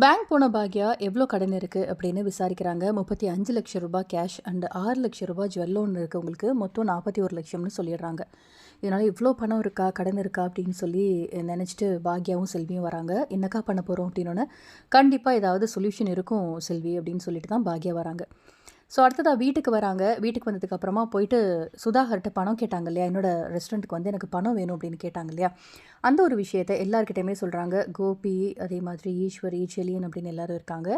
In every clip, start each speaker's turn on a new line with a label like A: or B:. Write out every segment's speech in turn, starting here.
A: Bank போன பாக்யா எவ்வளோ கடன் இருக்குது அப்படின்னு விசாரிக்கிறாங்க. முப்பத்தி அஞ்சு லட்சம் ரூபாய் கேஷ் அண்ட் ஆறு லட்சம் ரூபாய் ஜுவல் லோன் இருக்கவங்களுக்கு மொத்தம் நாற்பத்தி ஒரு லட்சம்னு சொல்லிடுறாங்க. இதனால் இவ்வளோ பணம் இருக்கா கடன் இருக்கா அப்படின்னு சொல்லி நினச்சிட்டு பாக்யாவும் செல்வியும் வராங்க. என்னக்கா பண்ண போகிறோம் அப்படின்னோடனே கண்டிப்பாக ஏதாவது சொல்யூஷன் இருக்கும் செல்வி அப்படின்னு சொல்லிட்டு தான் பாக்யா வராங்க. ஸோ அடுத்ததாக வீட்டுக்கு வராங்க. வீட்டுக்கு வந்ததுக்கு அப்புறமா போயிட்டு சுதாகர்கிட்ட பணம் கேட்டாங்க இல்லையா? என்னோட ரெஸ்டாரண்ட்டுக்கு வந்து எனக்கு பணம் வேணும் அப்படின்னு கேட்டாங்க இல்லையா? அந்த ஒரு விஷயத்தை எல்லாருக்கிட்டையுமே சொல்கிறாங்க கோபி அதே மாதிரி ஈஸ்வரி செலியன் அப்படின்னு எல்லோரும் இருக்காங்க.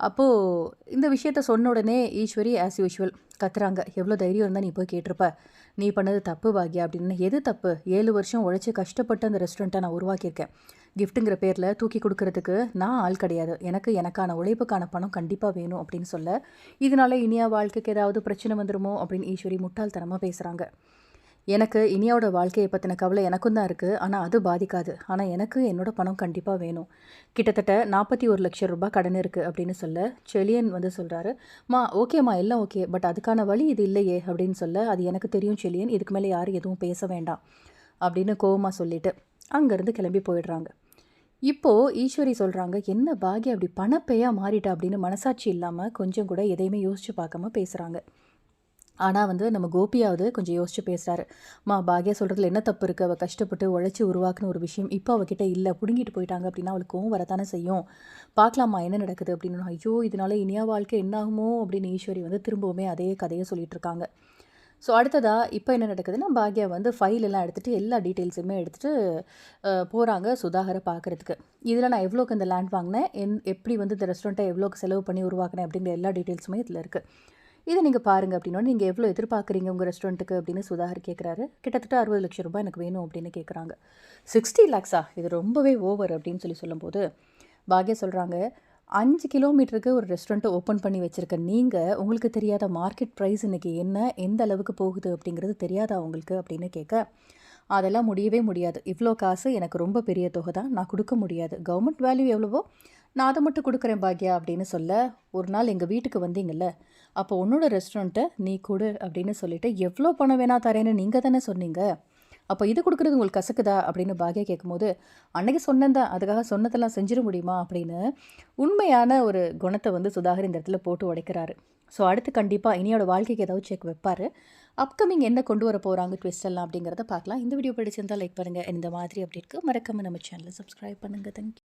A: அப்போது இந்த விஷயத்த சொன்ன உடனே ஈஸ்வரி ஆஸ் யூஷுவல் கத்துறாங்க. எவ்வளோ தைரியம் இருந்தால் நீ போய் கேட்டிருப்ப. நீ பண்ணது தப்பு பாக்யா? அப்படின்னு. எது தப்பு? ஏழு வருஷம் உழைச்சி கஷ்டப்பட்டு அந்த ரெஸ்டாரண்ட்டை நான் உருவாக்கியிருக்கேன். கிஃப்ட்டுங்கிற பேரில் தூக்கி கொடுக்கறதுக்கு நான் ஆள் கிடையாது. எனக்கு எனக்கான உழைப்புக்கான பணம் கண்டிப்பாக வேணும் அப்படின்னு சொல்ல இதனால இனியா வாழ்க்கைக்கு ஏதாவது பிரச்சனை வந்துடுமோ அப்படின்னு ஈஸ்வரி முட்டாள்தனமாக பேசுகிறாங்க எனக்கு இனியாவோட வாழ்க்கையை பற்றின கவலை எனக்கும் தான் இருக்குது ஆனால் அது பாதிக்காது. ஆனால் எனக்கு என்னோட பணம் கண்டிப்பாக வேணும். கிட்டத்தட்ட நாற்பத்தி ஒரு லட்சம் ரூபாய் கடன் இருக்குது அப்படின்னு சொல்ல செலியன் வந்து சொல்கிறாரு மா ஓகேம்மா எல்லாம் ஓகே. பட் அதுக்கான வழி இது இல்லையே அப்படின்னு சொல்ல அது எனக்கு தெரியும் செலியன் இதுக்கு மேலே யாரும் எதுவும் பேச வேண்டாம் அப்படின்னு கோவமாக சொல்லிவிட்டு அங்கேருந்து கிளம்பி போயிடுறாங்க. இப்போது ஈஸ்வரி சொல்கிறாங்க என்ன பாகிய அப்படி பணப்பையாக மாறிட்டா அப்படின்னு மனசாட்சி இல்லாமல் கொஞ்சம் கூட எதையுமே யோசித்து பார்க்காம பேசுகிறாங்க ஆனால் வந்து நம்ம கோபியாவது கொஞ்சம் யோசிச்சு பேசுகிறாரு மா பாக்யா சொல்கிறதுல என்ன தப்பு இருக்குது அவள் கஷ்டப்பட்டு உழைச்சி உருவாக்குன ஒரு விஷயம் இப்போ அவகிட்ட இல்லை. பிடுங்கிட்டு போயிட்டாங்க அப்படின்னா அவளுக்கு கோவம் வரத்தானே செய்யும்? பார்க்கலாமா என்ன நடக்குது? அப்படின்னு ஐயோ இதனால இனியா வாழ்க்கை என்னாகுமோ அப்படின்னு ஈஸ்வரி வந்து திரும்பவுமே அதே கதையை சொல்லிட்டு இருக்காங்க. ஸோ அடுத்ததாக இப்போ என்ன நடக்குதுன்னா பாக்யா வந்து ஃபைல் எல்லாம் எடுத்துகிட்டு எல்லா டீட்டெயில்ஸுமே எடுத்துகிட்டு போகிறாங்க சுதாகரை பார்க்குறதுக்கு இதில் நான் எவ்வளோக்கு இந்த லேண்ட் வாங்கினேன்? என் எப்படி வந்து இந்த ரெஸ்டாரண்ட்டை எவ்வளோக்கு செலவு பண்ணி உருவாக்கினேன்? அப்படிங்கிற எல்லா டீட்டெயில்ஸுமே இதில் இருக்குது இதை நீங்கள் பாருங்கள் அப்படின்னா நீங்கள் எவ்வளோ எதிர்பார்க்குறீங்க உங்கள் ரெஸ்டாரண்ட்டுக்கு அப்படின்னு சுதாகர் கேட்குறாரு கிட்டத்தட்ட அறுபது லட்சம் ரூபாய் எனக்கு வேணும் அப்படின்னு கேட்குறாங்க சிக்ஸ்டி லேக்ஸா இது ரொம்பவே ஓவர் அப்படின்னு சொல்லி சொல்லும்போது பாக்யா சொல்கிறாங்க அஞ்சு கிலோமீட்டருக்கு ஒரு ரெஸ்டாரண்ட்டை ஓப்பன் பண்ணி வச்சுருக்க நீங்கள் உங்களுக்கு தெரியாத மார்க்கெட் ப்ரைஸ் இன்றைக்கி என்ன எந்த அளவுக்கு போகுது அப்படிங்கிறது தெரியாதா உங்களுக்கு அப்படின்னு கேட்க அதெல்லாம் முடியவே முடியாது. இவ்வளோ காசு எனக்கு ரொம்ப பெரிய தொகை தான் நான் கொடுக்க முடியாது. கவர்மெண்ட் வேல்யூ எவ்வளவோ நான் அதை மட்டும் கொடுக்குறேன் பாக்யா அப்படின்னு சொல்ல ஒரு நாள் எங்கள் வீட்டுக்கு வந்தீங்கல்ல அப்போ உன்னோட ரெஸ்டாரண்ட்டை நீ கொடு அப்படின்னு சொல்லிட்டு எவ்வளோ பணம் வேணா தரேன்னு நீங்கள் தானே சொன்னீங்க? அப்போ இது கொடுக்குறது உங்களுக்கு கசக்குதா? அப்படின்னு பாக்யா கேட்கும்போது அன்னைக்கு சொன்னேன் தான் அதுக்காக சொன்னதெல்லாம் செஞ்சிட முடியுமா? அப்படின்னு உண்மையான ஒரு குணத்தை வந்து சுதாகர் இந்த இடத்துல போட்டு உடைக்கிறாரு. ஸோ அடுத்து கண்டிப்பாக இனியோட வாழ்க்கைக்கு ஏதாவது செக் வைப்பார். அப்கமிங் என்ன கொண்டு வர போகிறாங்க ட்விஸ்ட் எல்லாம் அப்படிங்கிறத பார்க்கலாம். இந்த வீடியோ பிடிச்சிருந்தால் லைக் பண்ணுங்கள் இந்த மாதிரி அப்படி இருக்குது மறக்காமல் நம்ம சேனலை சப்ஸ்கிரைப் பண்ணுங்கள் தேங்க்யூ